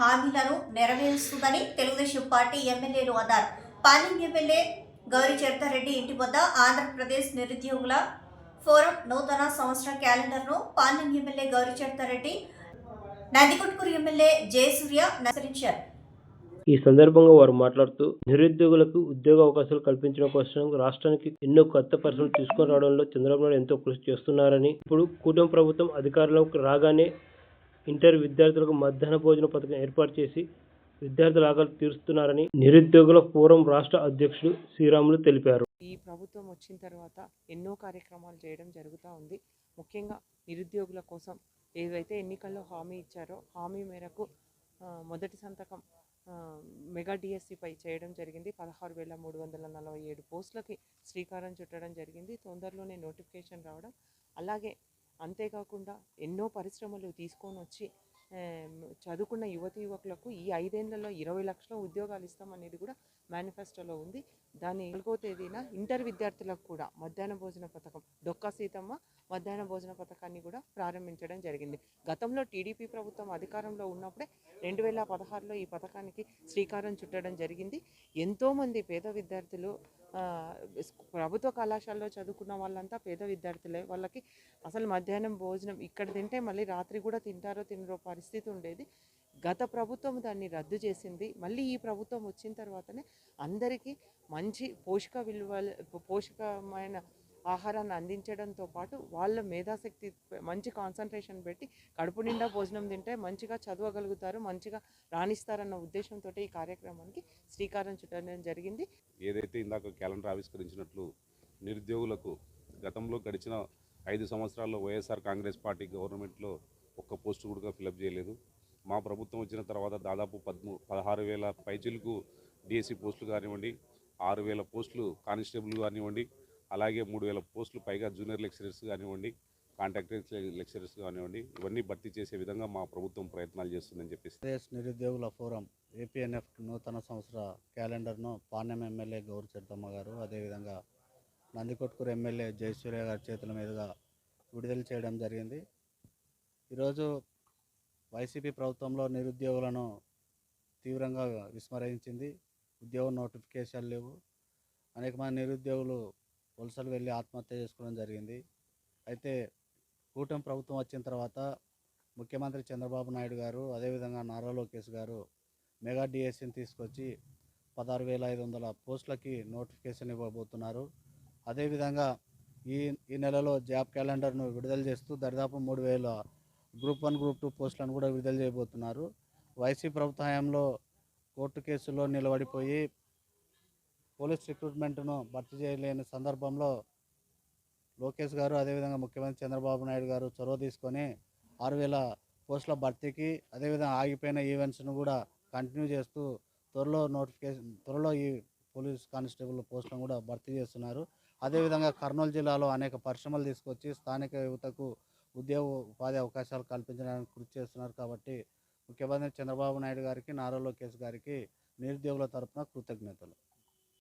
హామీలను నెరవేరుస్తుందని తెలుగుదేశం పార్టీ ఎమ్మెల్యేలు అన్నారు. పాలింగ్ ఎమ్మెల్యే గౌరీ చరితారెడ్డి ఇంటి వద్ద ఆంధ్రప్రదేశ్ నిరుద్యోగుల ఫోరం నూతన సంవత్సర క్యాలెండర్ను పాలింగ్ ఎమ్మెల్యే గౌరీ చరితారెడ్డి నందికొట్కూరు ఎమ్మెల్యే జయసూర్య నసరించారు ఈ సందర్భంగా వారు మాట్లాడుతూ నిరుద్యోగులకు ఉద్యోగ అవకాశాలు కల్పించడం కోసం రాష్ట్రానికి ఎన్నో కొత్త పరిశ్రమలు తీసుకురావడంలో చంద్రబాబు నాయుడు ఎంతో కృషి చేస్తున్నారని ఇప్పుడు కూటమి ప్రభుత్వం అధికారంలోకి రాగానే ఇంటర్ విద్యార్థులకు మధ్యాహ్న భోజన పథకం ఏర్పాటు చేసి విద్యార్థుల ఆకలి తీరుస్తున్నారని నిరుద్యోగుల ఫోరం రాష్ట్ర అధ్యక్షుడు శ్రీరాములు తెలిపారు. ఈ ప్రభుత్వం వచ్చిన తర్వాత ఎన్నో కార్యక్రమాలు చేయడం జరుగుతూ ఉంది. ముఖ్యంగా నిరుద్యోగుల కోసం ఏదైతే ఎన్నికల్లో హామీ ఇచ్చారో హామీ మేరకు మొదటి సంతకం మెగా డిఎస్సిపై చేయడం జరిగింది. పదహారు వేల మూడు వందల నలభై ఏడు పోస్టులకి శ్రీకారం చుట్టడం జరిగింది. తొందరలోనే నోటిఫికేషన్ రావడం. అలాగే అంతేకాకుండా ఎన్నో పరిశ్రమలు తీసుకొని వచ్చి చదువుకున్న యువతి యువకులకు ఈ ఐదేళ్ళలో ఇరవై లక్షల ఉద్యోగాలు ఇస్తామనేది కూడా మేనిఫెస్టోలో ఉంది. దాని నాలుగో తేదీన ఇంటర్ విద్యార్థులకు కూడా మధ్యాహ్న భోజన పథకం డొక్కా సీతమ్మ మధ్యాహ్న భోజన పథకాన్ని కూడా ప్రారంభించడం జరిగింది. గతంలో టీడీపీ ప్రభుత్వం అధికారంలో ఉన్నప్పుడే రెండు వేల పదహారులో ఈ పథకానికి శ్రీకారం చుట్టడం జరిగింది. ఎంతోమంది పేద విద్యార్థులు ప్రభుత్వ కళాశాలలో చదువుకున్న వాళ్ళంతా పేద విద్యార్థులే. వాళ్ళకి అసలు మధ్యాహ్నం భోజనం ఇక్కడ తింటే మళ్ళీ రాత్రి కూడా తింటారో తినరో పరిస్థితి ఉండేది. గత ప్రభుత్వం దాన్ని రద్దు చేసింది. మళ్ళీ ఈ ప్రభుత్వం వచ్చిన తర్వాతనే అందరికీ మంచి పోషక విలువలు పోషకమైన ఆహారాన్ని అందించడంతో పాటు వాళ్ళ మేధాశక్తి మంచి కాన్సన్ట్రేషన్ పెట్టి కడుపు నిండా భోజనం తింటే మంచిగా చదవగలుగుతారు మంచిగా రాణిస్తారన్న ఉద్దేశంతో ఈ కార్యక్రమానికి శ్రీకారం చుట్టడం జరిగింది. ఏదైతే ఇందాక క్యాలెండర్ ఆవిష్కరించినట్లు నిరుద్యోగులకు గతంలో గడిచిన ఐదు సంవత్సరాల్లో వైఎస్ఆర్ కాంగ్రెస్ పార్టీ గవర్నమెంట్లో ఒక్క పోస్టు కూడా ఫిలప్ చేయలేదు. మా ప్రభుత్వం వచ్చిన తర్వాత దాదాపు పదమూ పదహారు వేల పైచీలకు డిఎస్సి పోస్టులు కానివ్వండి ఆరు వేల పోస్టులు కానిస్టేబుల్ కానివ్వండి అలాగే మూడు వేల పోస్టులు పైగా జూనియర్ లెక్చరర్స్ కానివ్వండి కాంట్రాక్ట్ లెక్చరర్స్ కానివ్వండి ఇవన్నీ భర్తీ చేసే విధంగా మా ప్రభుత్వం ప్రయత్నాలు చేస్తుందని చెప్పేసి. నిరుద్యోగుల ఫోరం ఏపీఎన్ఎఫ్ నూతన సంవత్సర క్యాలెండర్ను పాణ్యం ఎమ్మెల్యే గౌరు చెడ్డమ్మ గారు అదేవిధంగా నందికొట్కూరు ఎమ్మెల్యే జయసూర్య గారి చేతుల మీదుగా విడుదల చేయడం జరిగింది. ఈరోజు వైసీపీ ప్రభుత్వంలో నిరుద్యోగులను తీవ్రంగా విస్మరించింది. ఉద్యోగ నోటిఫికేషన్ లేవు. అనేక మంది నిరుద్యోగులు వలసలు వెళ్ళి ఆత్మహత్య చేసుకోవడం జరిగింది. అయితే కూటమి ప్రభుత్వం వచ్చిన తర్వాత ముఖ్యమంత్రి చంద్రబాబు నాయుడు గారు అదేవిధంగా నారా లోకేష్ గారు మెగా డిఎస్సిని తీసుకొచ్చి పదహారు వేల ఐదు వందల పోస్టులకి నోటిఫికేషన్ ఇవ్వబోతున్నారు. అదేవిధంగా ఈ ఈ నెలలో జాబ్ క్యాలెండర్ను విడుదల చేస్తూ దరిదాపు మూడు వేల గ్రూప్ వన్ గ్రూప్ టూ పోస్టులను కూడా విడుదల చేయబోతున్నారు. వైసీ ప్రభుత్వ హయాంలో కోర్టు కేసులో నిలబడిపోయి పోలీస్ రిక్రూట్మెంట్ను భర్తీ చేయలేని సందర్భంలో లోకేష్ గారు అదేవిధంగా ముఖ్యమంత్రి చంద్రబాబు నాయుడు గారు చొరవ తీసుకొని ఆరు వేల పోస్టుల భర్తీకి అదేవిధంగా ఆగిపోయిన ఈవెంట్స్ను కూడా కంటిన్యూ చేస్తూ త్వరలో నోటిఫికేషన్ త్వరలో ఈ పోలీస్ కానిస్టేబుల్ పోస్టులను కూడా భర్తీ చేస్తున్నారు. అదేవిధంగా కర్నూలు జిల్లాలో అనేక పరిశ్రమలు తీసుకొచ్చి స్థానిక యువతకు ఉద్యోగ ఉపాధి అవకాశాలు కల్పించడానికి కృషి చేస్తున్నారు కాబట్టి ముఖ్యమంత్రి చంద్రబాబు నాయుడు గారికి నారా లోకేష్ గారికి నిరుద్యోగుల తరపున కృతజ్ఞతలు.